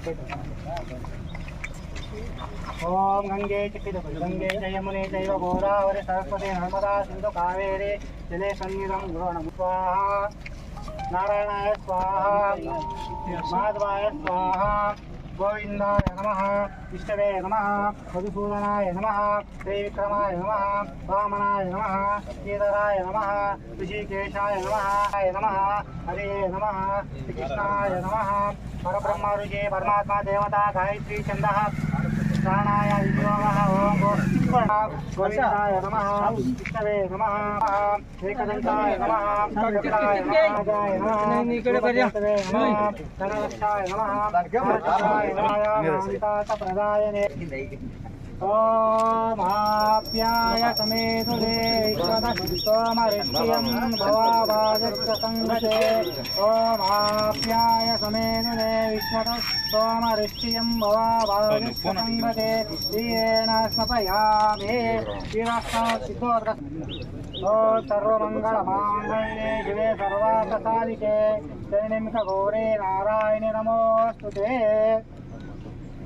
ओम गंगे गंगे जय मुने चैव घोरावरे सरस्वती नर्मदा सिंधु कावेरी, जले संगीत गुरुणं स्वाहा। नारायणाय स्वाहा। माधवाय स्वाहा। గోవిందాయ నమ విష్ణవే నమ మధుసూదనాయ నమ శ్రీవిక్రమాయ నమ వామనాయ నమ శ్రీధరాయ నమ ఋషికేశాయ నమ నమ హరే నమ శ్రీకృష్ణాయ నమ పరబ్రహ్మ ఋషి పరమాత్మ దేవత గాయత్రీ చంద గోవిందాయ నమః విష్ణవే నమః ఏకదంతాయ నమః చక్రాయ నమః రాజాయ నమః గోపతే నమః ప్రదాయనే ఓమాప్యాయ సమేతుదే విశ్వదస్తోమరిష్యం భవావాజస్య సంగతే ఓమాప్యాయ సమేతుదే విశ్వదస్తోమరిష్యం భవావాజస్య సంగతే శ్రీయేణ స్మపయామే శ్రీరాష్ట్రసిద్ధోర్గ ఓ సర్వమంగళమాంగళ్యే శివే సర్వార్థసాధికే శరణిమిక గౌరే నారాయణి నమోస్తుతే గంగద్వారా దర్శ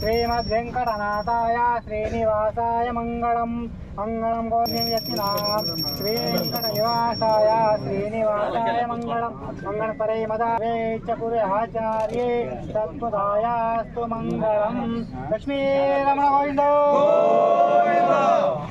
श्रीमद्वेङ्कटनाथाय श्रीनिवासाय मङ्गलम्। मङ्गलं गोभ्यं यत्नां श्रीवेङ्कटनिवासाय श्रीनिवासाय मङ्गलं मङ्गलपरे मदावे च पुरेहाचार्ये तत्त्वदायास्तु मङ्गलम्।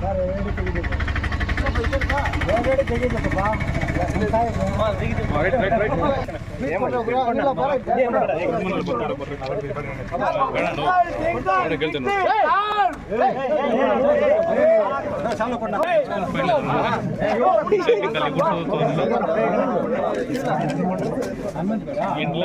ಸರ್ ಹೇಳಿ ಇಲ್ಲ